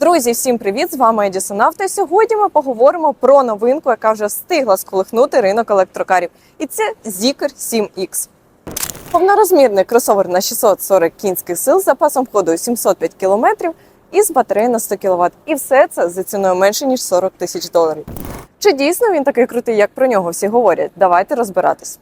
Друзі, всім привіт! З вами Едісон Авто. І Сьогодні ми поговоримо про новинку, яка вже встигла сколихнути ринок електрокарів. І це Zikr 7X. Повнорозмірний кросовер на 640 кінських сил з запасом ходу 705 км і з батареєю на 100 кВт. І все це за ціною менше ніж 40 тисяч доларів. Чи дійсно він такий крутий, як про нього всі говорять? Давайте розбиратись.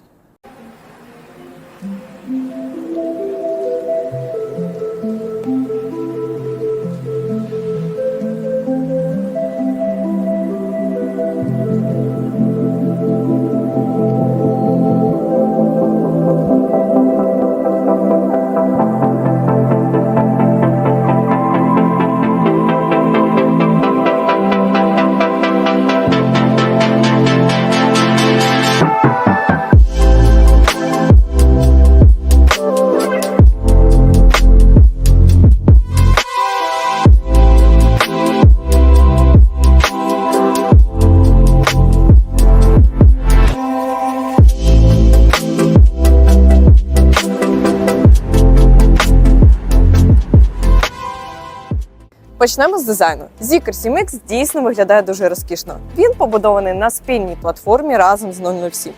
Почнемо з дизайну. Zikr 7X дійсно виглядає дуже розкішно. Він побудований на спільній платформі разом з 007.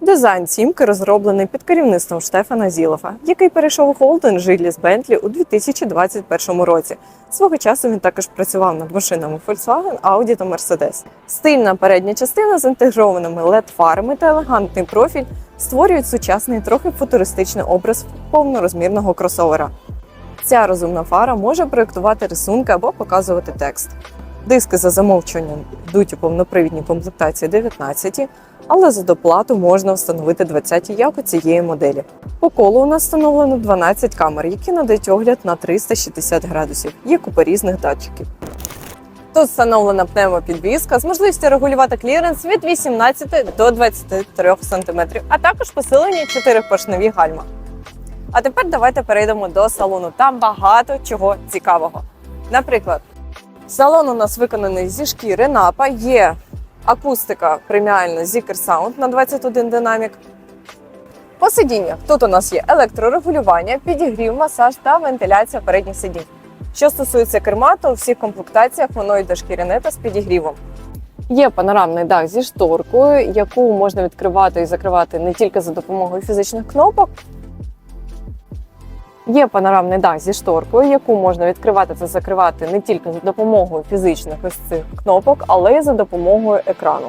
Дизайн сімки розроблений під керівництвом Штефана Зілофа, який перейшов у холдинг Жиглі з Бентлі у 2021 році. Свого часу він також працював над машинами Volkswagen, Audi та Mercedes. Стильна передня частина з інтегрованими LED-фарами та елегантний профіль створюють сучасний, трохи футуристичний образ повнорозмірного кросовера. Ця розумна фара може проєктувати рисунки або показувати текст. Диски за замовчуванням йдуть у повнопривідній комплектації 19, але за доплату можна встановити 20 як у цієї моделі. По колу у нас встановлено 12 камер, які надають огляд на 360 градусів. Є купа різних датчиків. Тут встановлена пневмопідвізка з можливістю регулювати кліренс від 18 до 23 см, а також посилені 4-поршневі гальма. А тепер давайте перейдемо до салону. Там багато чого цікавого. Наприклад, салон у нас виконаний зі шкіри напа, є акустика преміальна Zikr Sound на 21 динамік. По сидіннях тут у нас є електрорегулювання, підігрів, масаж та вентиляція передніх сидінь. Що стосується керма, то у всіх комплектаціях воно йде шкіряне та з підігрівом. Є панорамний дах зі шторкою, яку можна відкривати і закривати не тільки за допомогою фізичних кнопок, Є панорамний дах зі шторкою, яку можна відкривати та закривати не тільки за допомогою фізичних ось цих кнопок, але й за допомогою екрану.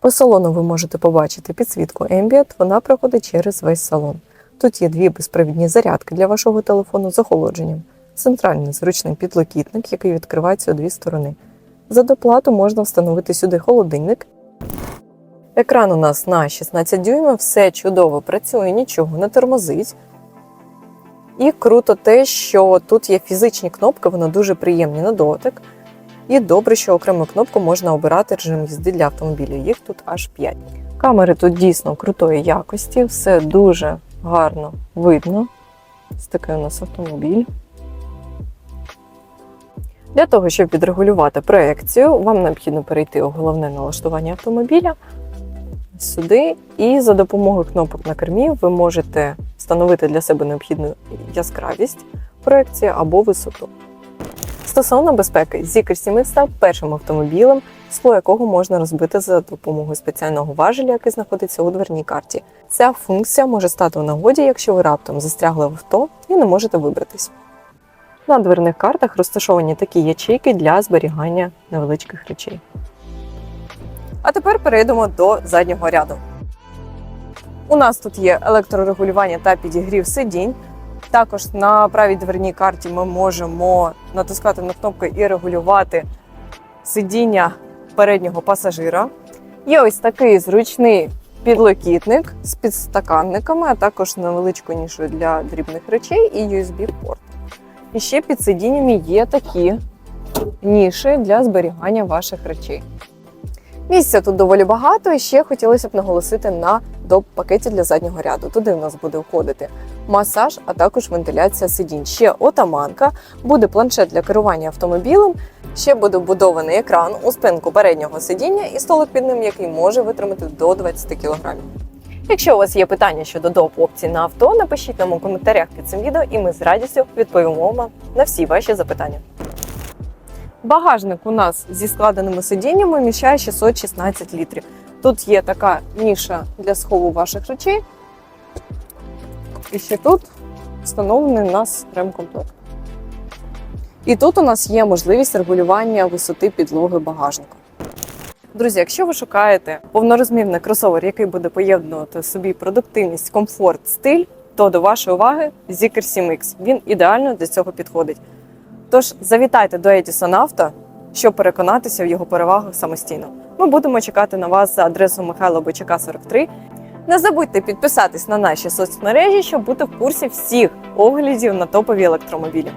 По салону ви можете побачити підсвітку Ambient, вона проходить через весь салон. Тут є дві безпровідні зарядки для вашого телефону з охолодженням, центральний зручний підлокітник, який відкривається у дві сторони. За доплату можна встановити сюди холодильник. Екран у нас на 16 дюймів, все чудово працює, нічого не тормозить. І круто те, що тут є фізичні кнопки, вони дуже приємні на дотик. І добре, що окрему кнопку можна обирати режим їзди для автомобілю. Їх тут аж 5. Камери тут дійсно крутої якості, все дуже гарно видно. Ось такий у нас автомобіль. Для того, щоб відрегулювати проекцію, вам необхідно перейти у головне налаштування автомобіля сюди, і за допомогою кнопок на кермі ви можете встановити для себе необхідну яскравість проекції або висоту. Стосовно безпеки, Zikr 7 став першим автомобілем, скло якого можна розбити за допомогою спеціального важеля, який знаходиться у дверній карті. Ця функція може стати у нагоді, якщо ви раптом застрягли в авто і не можете вибратись. На дверних картах розташовані такі ячейки для зберігання невеличких речей. А тепер перейдемо до заднього ряду. У нас тут є електрорегулювання та підігрів сидінь. Також на правій дверній карті ми можемо натискати на кнопки і регулювати сидіння переднього пасажира. Є ось такий зручний підлокітник з підстаканниками, а також невеличкою нішою для дрібних речей і USB-порт. І ще під сидіннями є такі ніші для зберігання ваших речей. Місця тут доволі багато, і ще хотілося б наголосити на доп-пакеті для заднього ряду. Туди в нас буде входити масаж, а також вентиляція сидінь. Ще отаманка, буде планшет для керування автомобілем, ще буде вбудований екран у спинку переднього сидіння і столик під ним, який може витримати до 20 кг. Якщо у вас є питання щодо доп опцій на авто, напишіть нам у коментарях під цим відео, і ми з радістю відповімо вам на всі ваші запитання. Багажник у нас зі складеними сидіннями вміщає 616 літрів. Тут є така ніша для схову ваших речей. І ще тут встановлений у нас ремкомплект. І тут у нас є можливість регулювання висоти підлоги багажника. Друзі, якщо ви шукаєте повнорозмірний кросовер, який буде поєднувати собі продуктивність, комфорт, стиль, то до вашої уваги Zikr 7X. Він ідеально для цього підходить. Тож завітайте до Edison Auto, щоб переконатися в його перевагах самостійно. Ми будемо чекати на вас за адресою Михайла Бойчака 43. Не забудьте підписатись на наші соцмережі, щоб бути в курсі всіх оглядів на топові електромобілі.